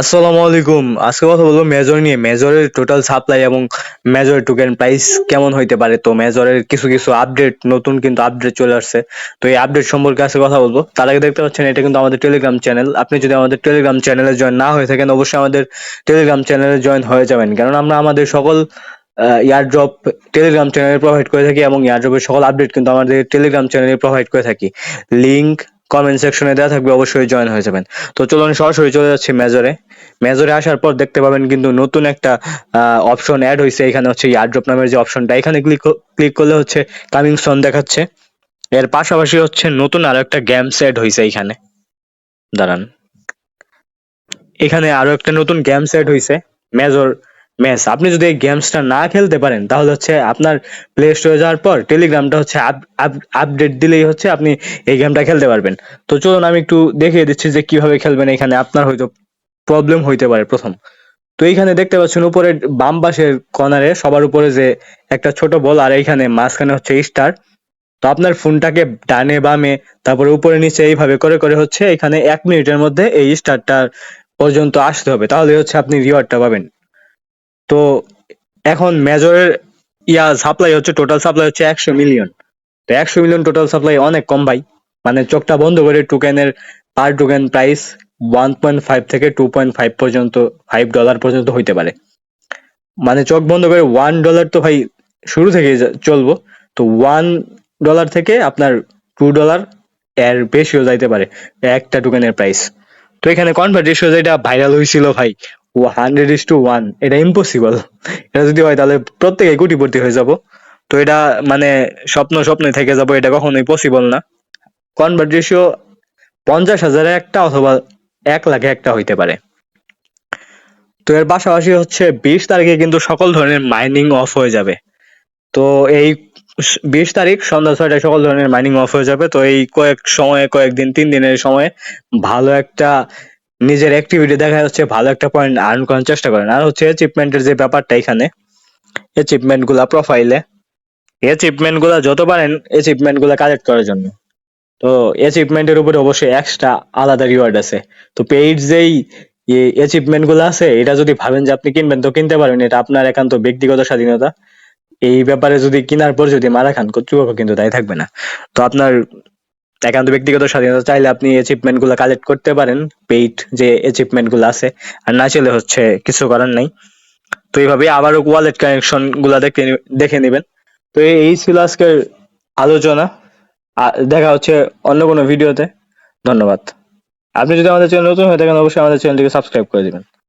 আসসালামু আলাইকুম। আজকে কথা বলব মেজর নিয়ে। মেজরের টোটাল সাপ্লাই এবং মেজর টোকেন প্রাইস কেমন হইতে পারে? তো মেজরের কিছু কিছু আপডেট নতুন কিন্তু আপডেট চলে আসছে। তো এই আপডেট সম্পর্কে আজকে কথা বলব। তার আগে দেখতে পাচ্ছেন, এটা কিন্তু আমাদের টেলিগ্রাম চ্যানেল আপনি যদি আমাদের টেলিগ্রাম চ্যানেলে জয়েন না হয়ে থাকেন, অবশ্যই আমাদের টেলিগ্রাম চ্যানেলে জয়েন হয়ে যাবেন। কারণ আমরা আমাদের সকল ইয়ারড্রপ টেলিগ্রাম চ্যানেলে প্রোভাইড করে থাকি এবং ইয়ারড্রপের সকল আপডেট কিন্তু আমাদের টেলিগ্রাম চ্যানেলে প্রোভাইড করে থাকি। লিংক কমেন্ট সেকশনে দেওয়া থাকবে, অবশ্যই জয়েন হয়ে যাবেন। তো চলুন সরাসরি চলে যাচ্ছি মেজরে মেজরে আসার পর দেখতে পাবেন কিন্তু নতুন একটা অপশন অ্যাড হয়েছে এখানে হচ্ছে ইয়ারড্রপ নামের যে অপশনটা এখানে ক্লিক ক্লিক করলে হচ্ছে কামিং সন দেখাচ্ছে। এর পাশাপাশি হচ্ছে নতুন আরও একটা গেম অ্যাড হয়েছে এখানে দাঁড়ান। এখানে আরও একটা নতুন গেম অ্যাড হয়েছে মেজর ম্যাচ, আপনি যদি এই গেমসটা না খেলতে পারেন, তাহলে হচ্ছে আপনার প্লে স্টোরে যাওয়ার পর টেলিগ্রামটা হচ্ছে আপডেট দিলেই হচ্ছে আপনি এই গেমটা খেলতে পারবেন। তো চলুন, আমি একটু দেখিয়ে দিচ্ছি যে কীভাবে খেলবেন এখানে। আপনার হয়তো প্রবলেম হইতে পারে প্রথম। তো এইখানে দেখতে পাচ্ছেন উপরে বাম পাশের কর্নারে সবার উপরে যে একটা ছোট বল, আর এইখানে মাঝখানে হচ্ছে স্টার তো আপনার ফোনটাকে ডানে বামে, তারপরে উপরে নিচে এইভাবে করে করে হচ্ছে এখানে এক মিনিটের মধ্যে এই স্টারটার পর্যন্ত আসতে হবে। তাহলে হচ্ছে আপনি রিওয়ার্ডটা পাবেন। তো এখন মেজরের ইয়া সাপ্লাই হচ্ছে টোটাল সাপ্লাই হচ্ছে একশো মিলিয়ন তো একশো মিলিয়ন টোটাল সাপ্লাই অনেক কম ভাই। মানে চোখটা বন্ধ করে টোকেনের per token price one point five থেকে টু পয়েন্ট ফাইভ পর্যন্ত ফাইভ ডলার পর্যন্ত হইতে পারে। মানে চোখ বন্ধ করে ওয়ান ডলার তো ভাই শুরু থেকে চলবো। তো ওয়ান ডলার থেকে আপনার টু ডলার এর বেশিও যাইতে পারে একটা টোকেনের প্রাইস তো এখানে কনভার্ট রেশিও যেটা ভাইরাল হয়েছিল ভাই হান্ড্রেড ইস টু ওয়ান এটা ইম্পসিবল এটা যদি হয়, তাহলে প্রত্যেকে কোটিপতি হয়ে যাব। তো এটা মানে স্বপ্ন স্বপ্নে থেকে যাব, এটা কখনোই পসিবল না। কনভার্ট রেশিও পঞ্চাশ হাজারে একটা অথবা এক লাখে একটা হইতে পারে। তো এর পাশাপাশি হচ্ছে বিশ তারিখে কিন্তু সকল ধরনের মাইনিং অফ হয়ে যাবে। তো এই বিশ তারিখ সন্ধ্যা ছয়টায় সকল ধরনের মাইনিং অফ হয়ে যাবে। তো এই কয়েক সময়ে, কয়েকদিন, তিন দিনের সময়ে ভালো একটা নিজের অ্যাক্টিভিটি দেখা যাচ্ছে, ভালো একটা পয়েন্ট আর্ন করার চেষ্টা করেন। আর হচ্ছে অ্যাচিভমেন্টের যে ব্যাপারটা এখানে অ্যাচিভমেন্টগুলা প্রোফাইলে অ্যাচিভমেন্টগুলা যত পারেন অ্যাচিভমেন্টগুলা কালেক্ট করার জন্য। তো অ্যাচিভমেন্টের উপরে অবশ্যই এক্সট্রা আলাদা রিওয়ার্ড আছে। তো পেইড যেই অ্যাচিভমেন্টগুলো আছে, এটা যদি ভাবেন যে আপনি কিনবেন, তো কিনতে পারেন এটা আপনার একান্ত ব্যক্তিগত স্বাধীনতা। এই ব্যাপারে যদি কেনার পর যদি মারা খান, কর্তৃপক্ষ কিন্তু দায়ী থাকবে না। তো আপনার একান্ত ব্যক্তিগত স্বাধীনতা চাইলে আপনি অ্যাচিভমেন্টগুলো কালেক্ট করতে পারেন পেইড যে অ্যাচিভমেন্টগুলো আছে, আর না চাইলে হচ্ছে কিছু করার নাই। তো এইভাবে আবারও ওয়ালেট কানেকশনগুলা দেখে দেখে নেবেন। তো এই ছিল আজকের আলোচনা। দেখা হচ্ছে অন্য কোনো ভিডিওতে ধন্যবাদ। আপনি যদি আমাদের চ্যানেল নতুন হয়ে থাকেন, অবশ্যই আমাদের চ্যানেলটিকে সাবস্ক্রাইব করে দিবেন।